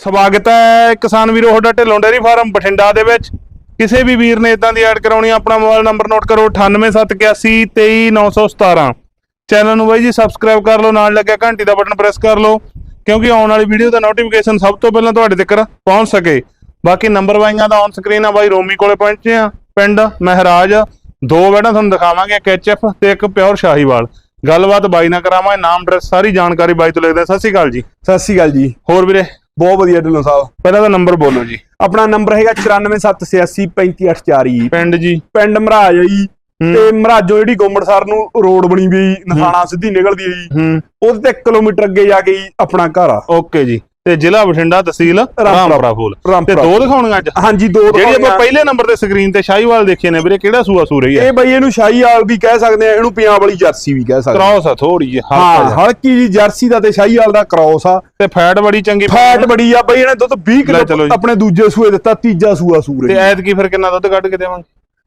ਸਵਾਗਤ ਹੈ ਕਿਸਾਨ ਵੀਰੋ ਤੁਹਾਡਾ ਢਿੱਲੋਂ ਡੇਅਰੀ ਫਾਰਮ ਬਠਿੰਡਾ ਦੇ ਵਿੱਚ। ਕਿਸੇ ਵੀ ਵੀਰ ਨੇ ਇਦਾਂ ਦੀ ਐਡ ਕਰਾਉਣੀ ਆਪਣਾ ਮੋਬਾਈਲ ਨੰਬਰ ਨੋਟ ਕਰੋ 9871823917 ਚੈਨਲ ਨੂੰ ਬਾਈ ਜੀ ਸਬਸਕ੍ਰਾਈਬ ਕਰ ਲਓ ਨਾਲ ਲੱਗਿਆ ਘੰਟੀ ਦਾ ਬਟਨ ਪ੍ਰੈਸ ਕਰ ਲਓ ਕਿਉਂਕਿ ਆਉਣ ਵਾਲੀ ਵੀਡੀਓ ਦਾ ਨੋਟੀਫਿਕੇਸ਼ਨ ਸਭ ਤੋਂ ਪਹਿਲਾਂ ਤੁਹਾਡੇ ਤੱਕ ਪਹੁੰਚ ਸਕੇ। ਬਾਕੀ ਨੰਬਰ ਵਾਈਆਂ ਦਾ ਔਨ ਸਕਰੀਨ ਆ ਬਾਈ ਰੋਮੀ ਕੋਲੇ ਪਹੁੰਚੇ ਆ ਪਿੰਡ ਮਹਿਰਾਜ। ਦੋ ਵੈੜਾਂ ਤੁਹਾਨੂੰ ਦਿਖਾਵਾਂਗੇ ਇੱਕ ਐਚਐਫ ਤੇ ਇੱਕ ਪਿਓਰ ਸ਼ਾਹੀਵਾਲ। ਗੱਲਬਾਤ ਬਾਈ ਨਾਲ ਕਰਾਵਾਂਗੇ ਨਾਮ ਐਡਰੈਸ ਸਾਰੀ ਜਾਣਕਾਰੀ ਬਾਈ ਤੋਂ ਲੈਦੇ ਸਤਿ ਸ਼੍ਰੀ ਅਕਾਲ ਜੀ। ਸਤਿ ਸ਼੍ਰੀ ਅਕਾਲ ਜੀ। ਹੋਰ ਵੀਰੇ? ਬਹੁਤ ਵਧੀਆ ਢਿੱਲੋਂ ਸਾਹਿਬ। ਪਹਿਲਾਂ ਤਾਂ ਨੰਬਰ ਬੋਲੋ ਜੀ। ਆਪਣਾ ਨੰਬਰ ਹੈਗਾ 9478835884 ਜੀ ਪਿੰਡ ਜੀ। ਪਿੰਡ ਮਹਾਰਾਜ ਜੀ। ਤੇ ਮਹਾਰਾਜੋ ਜਿਹੜੀ ਗੋਮੜਸਰ ਨੂੰ ਰੋਡ ਬਣੀ ਵੀ ਨਥਾਣਾ ਸਿੱਧੀ ਨਿਕਲਦੀ ਹੈ ਜੀ। ਉਹਦੇ ਤੇ 1 ਕਿਲੋਮੀਟਰ ਅੱਗੇ ਜਾ ਕੇ ਆਪਣਾ ਘਰ ਆ। ਓਕੇ ਜੀ। ਤੇ ਜ਼ਿਲ੍ਹਾ ਬਠਿੰਡਾ ਤਹਿਸੀਲ ਰਾਮਪੁਰਾ। ਫੂਲ ਤੇ ਦੋ ਦਿਖਾਉਣੀਆਂ ਅੱਜ? ਹਾਂਜੀ ਦੋ ਜਿਹੜੀ ਆਪਾਂ। ਪਹਿਲੇ ਨੰਬਰ ਤੇ ਸਕਰੀਨ ਤੇ ਸ਼ਾਹੀਵਾਲ ਦੇਖੇ ਨੇ ਵੀਰੇ ਕਿਹੜਾ ਸੂਆ ਸੂ ਰਹੀ ਹੈ? ਇਹ ਬਈ ਇਹਨੂੰ ਸ਼ਾਹੀਵਾਲ ਵੀ ਕਹਿ ਸਕਦੇ ਆ ਇਹਨੂੰ ਪੰਜਾਬ ਵਾਲੀ ਜਰਸੀ ਵੀ ਕਹਿ ਸਕਦੇ ਕ੍ਰਾਸ ਆ ਥੋੜੀ ਜਿਹੀ ਹਾਂ। ਹਲਕੀ ਜੀ ਜਰਸੀ ਦਾ ਤੇ ਸ਼ਾਹੀਵਾਲ ਦਾ ਕ੍ਰਾਸ ਆ। ਤੇ ਫੈਟ ਬੜੀ ਚੰਗੀ ਫੈਟ ਬੜੀ ਆ ਬਈ ਇਹਨੇ ਦੁੱਧ 20 ਲੈ ਚਲੋ ਕਿਲੋ। ਆਪਣੇ ਦੂਜੇ ਸੂਏ ਦਿੱਤਾ ਤੀਜਾ ਸੂਆ ਸੂਰ ਤੇ ਐਤਕੀ ਫਿਰ ਕਿੰਨਾ ਦੁੱਧ ਕੱਢ ਕੇ ਦੇਵਾਂਗੇ?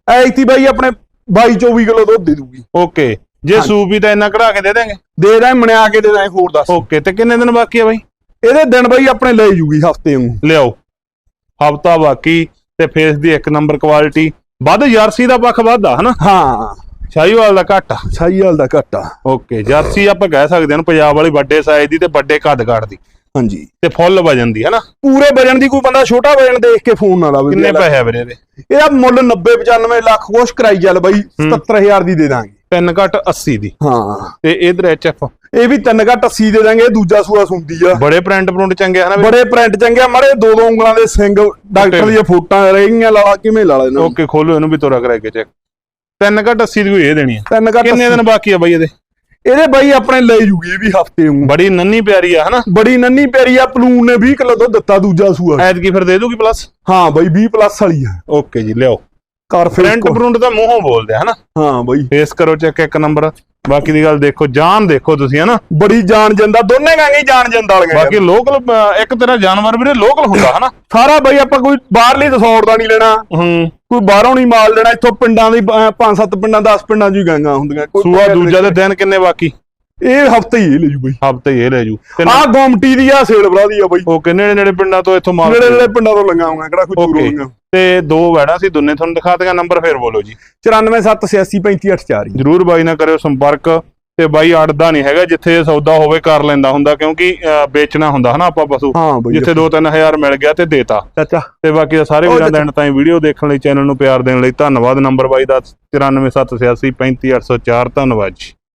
ਐਤੀ ਬਈ ਆਪਣੇ 22 24 ਕਿਲੋ ਦੁੱਧ ਦੇ ਦੂਗੀ। ਓਕੇ ਜੇ ਸੂਪ ਵੀ ਤਾਂ ਇੰਨਾ ਕਢਾ ਕੇ ਦੇ ਦੇਂਗੇ ਦੇ ਦਾਂ ਮਣਿਆ ਕੇ ਦੇ ਦਾਂ ਹੋਰ ਦੱਸ। ਓਕੇ ਤੇ ਕਿੰਨੇ ਦਿਨ ਬਾਕੀ ਆ ਬਾਈ? ਇਹਦੇ ਦਿਨ ਬਈ ਆਪਣੇ ਲੈ ਜੂਗੀ ਹਫ਼ਤੇ ਨੂੰ। ਲਿਆਓ। ਹਫਤਾ ਬਾਕੀ ਤੇ ਫੇਸ ਦੀ ਇੱਕ ਨੰਬਰ ਕੁਆਲਿਟੀ ਵੱਧ ਜਰਸੀ ਦਾ ਪੱਖ ਵੱਧਦਾ ਹਨਾ? ਹਾਂ। ਸ਼ਾਹੀਵਾਲ ਦਾ ਘੱਟ। ਆ ਸ਼ਾਹੀਵਾਲ ਦਾ ਘਟਾ ਓਕੇ ਜਰਸੀ ਆਪਾਂ ਕਹਿ ਸਕਦੇ ਹਾਂ ਪੰਜਾਬ ਵਾਲੀ ਵੱਡੇ ਸਾਈਜ਼ ਦੀ ਤੇ ਵੱਡੇ ਕੱਦ ਕਾਠ ਦੀ। ਹਾਂਜੀ। ਤੇ ਫੁੱਲ ਵਜਨ ਦੀ ਹਨਾ? ਪੂਰੇ ਵਜਨ ਦੀ ਕੋਈ ਬੰਦਾ ਛੋਟਾ ਵਜਨ ਦੇਖ ਕੇ ਫੋਨ ਨਾ ਲਾਵੇ। ਕਿੰਨੇ ਪੈਸੇ ਆ ਵੀਰੇ ਇਹਦੇ? ਇਹਦਾ ਮੁੱਲ 90 95 ਲੱਖ ਕੁਛ ਕਰਾਈ ਚੱਲ ਬਈ 77000 ਦੀ ਦੇ ਦਾਂਗੇ। ਤਿੰਨ ਘੱਟ 80 ਦੀ। ਹਾਂ। ਤੇ ਇਧਰ ਐਚਐਫ ਇਹ ਵੀ ਤਿੰਨ ਘੱਟ 80 ਦੇ ਦਾਂਗੇ ਇਹ ਦੂਜਾ ਸੂਆ ਸੁੰਦੀ ਆ। ਬੜੇ ਪ੍ਰਿੰਟ ਪ੍ਰਿੰਟ ਚੰਗੇ ਹਨਾ ਵੀਰੇ? ਬੜੇ ਪ੍ਰਿੰਟ ਚੰਗੇ ਆ ਮਾਰੇ ਦੋ ਦੋ ਉਂਗਲਾਂ ਦੇ ਸਿੰਘ ਡਾਕਟਰ ਦੀਆਂ ਫੋਟਾਂ ਰਹਿ ਗਈਆਂ ਲਾਲਾ ਕਿਵੇਂ ਲਾ ਲੈਣਾ ਓਕੇ ਖੋਲੋ ਇਹਨੂੰ ਵੀ ਤੋਰਾ ਕਰਾ ਕੇ ਚੈੱਕ ਤਿੰਨ ਘੱਟ 80 ਦੀ ਕੋਈ ਇਹ ਦੇਣੀ ਆ। ਤਿੰਨ ਘੱਟ ਕਿੰਨੇ ਦਿਨ ਬਾਕੀ ਆ ਬਾਈ ਇਹਦੇ? ਇਹਦੇ ਬਾਈ ਆਪਣੇ ਲੈ ਜੂਗੀ ਇਹ ਵੀ ਹਫ਼ਤੇ ਨੂੰ। ਬੜੀ ਨੰਨੀ ਪਿਆਰੀ ਆ ਹਨਾ? ਬੜੀ ਨੰਨੀ ਪਿਆਰੀ ਆ ਪਲੂਨ ਨੇ 20 ਕਿਲੋ ਦੁੱਧ ਦਿੱਤਾ ਦੂਜਾ ਸੂਆ। ਐਤਕੀ ਫਿਰ ਦੇ ਦੂਗੀ ਪਲੱਸ ਹਾਂ ਬਾਈ 20 ਪਲੱਸ ਵਾਲੀ ਆ। ਓਕੇ ਜੀ ਲਿਆਓ। ਕਰ ਫਿਰ ਪ੍ਰਿੰਟ ਪ੍ਰਿੰਟ ਤਾਂ ਮੂੰਹੋਂ ਬੋਲਦੇ ਆ ਹਨਾ? ਹਾਂ ਬਾਈ। ਫੇਸ ਕਰੋ ਚੈੱਕ ਇੱਕ ਨੰਬਰ। ਬਾਕੀ ਦੀ ਗੱਲ ਦੇਖੋ ਜਾਨ ਦੇਖੋ ਤੁਸੀਂ ਹਨਾ? ਬੜੀ ਜਾਨ ਜਾਂਦਾ ਦੋਨੇ ਗਾਂਗੇ ਜਾਨ ਜਾਂਦਾ ਵਾਲੀਆਂ ਬਾਕੀ ਲੋਕਲ ਇੱਕ ਤਰ੍ਹਾਂ ਜਾਨਵਰ ਵੀਰੇ ਲੋਕਲ ਹੁੰਦਾ ਹਨਾ? ਸਾਰਾ ਬਈ ਆਪਾਂ ਕੋਈ ਬਾਹਰਲੀ ਦਸੌੜ ਦਾ ਨਹੀਂ ਲੈਣਾ। ਹੂੰ। ਕੋਈ ਬਾਹਰੋਂ ਨਹੀਂ ਮਾਲ ਲੈਣਾ ਇੱਥੋਂ ਪਿੰਡਾਂ ਦੀ ਪੰਜ ਸੱਤ ਪਿੰਡਾਂ 10 ਪਿੰਡਾਂ ਹੀ ਗਾਂਗਾ ਹੁੰਦੀਆਂ। ਕੋਈ ਸੂਆ ਦੂਜਾ ਦੇ ਦਿਨ ਕਿੰਨੇ ਬਾਕੀ? ਇਹ ਹਫ਼ਤੇ ਹੀ ਲੈ ਜੂ ਬਈ। ਹਫ਼ਤੇ ਇਹ ਲੈ ਜੂ। ਆਹ ਗੋਮਟੀ ਦੀ ਆ ਸੇਲ ਭਰਾ ਦੀ ਆ ਬਈ। ਉਹ ਕਿੰਨੇ ਨੇੜੇ ਪਿੰਡਾਂ ਤੋਂ ਇੱਥੋਂ ਮਾਲ ਨੇੜੇ ਨੇੜੇ ਪਿੰਡਾਂ ਤੋਂ ਲੰਗਾ ਆਉਂਗਾ ਕਿਹੜਾ ਕੋਈ ਦੂਰ ਹੋਊਗਾ ਤੇ ਦੋ ਵੈੜਾਂ ਸੀ ਦੋਨੇ ਤੁਹਾਨੂੰ ਦਿਖਾ ਦਿਆਂ ਨੰਬਰ ਫੇਰ ਬੋਲੋ ਜੀ। 9478835884 ਜਰੂਰ ਬਾਈ ਨਾਲ ਕਰਿਓ ਸੰਪਰਕ ਤੇ ਬਾਈ ਅੜਦਾ ਨਹੀਂ ਹੈਗਾ ਜਿੱਥੇ ਸੌਦਾ ਹੋਵੇ ਕਰ ਲੈਂਦਾ ਹੁੰਦਾ ਕਿਉਂਕਿ ਅਹ, ਵੇਚਣਾ ਹੁੰਦਾ ਹਨਾ ਆਪਾਂ ਪਸ਼ੂ ਹਾਂ ਬਈ ਜਿੱਥੇ 2-3000 ਮਿਲ ਗਿਆ ਤੇ ਦੇਤਾ। ਚਾਚਾ। ਤੇ ਬਾਕੀ ਤਾਂ ਸਾਰੇ ਉਹ ਵੀਰਾਂ ਦਾ ਐਂਡ ਤਾਈਂ ਵੀਡੀਓ ਦੇਖਣ ਲਈ ਚੈਨਲ ਨੂੰ ਪਿਆਰ ਦੇਣ ਲਈ ਧੰਨਵਾਦ। ਨੰਬਰ ਬਾਈ ਦਾ 9478835804 ਧੰਨਵਾਦ ਜੀ।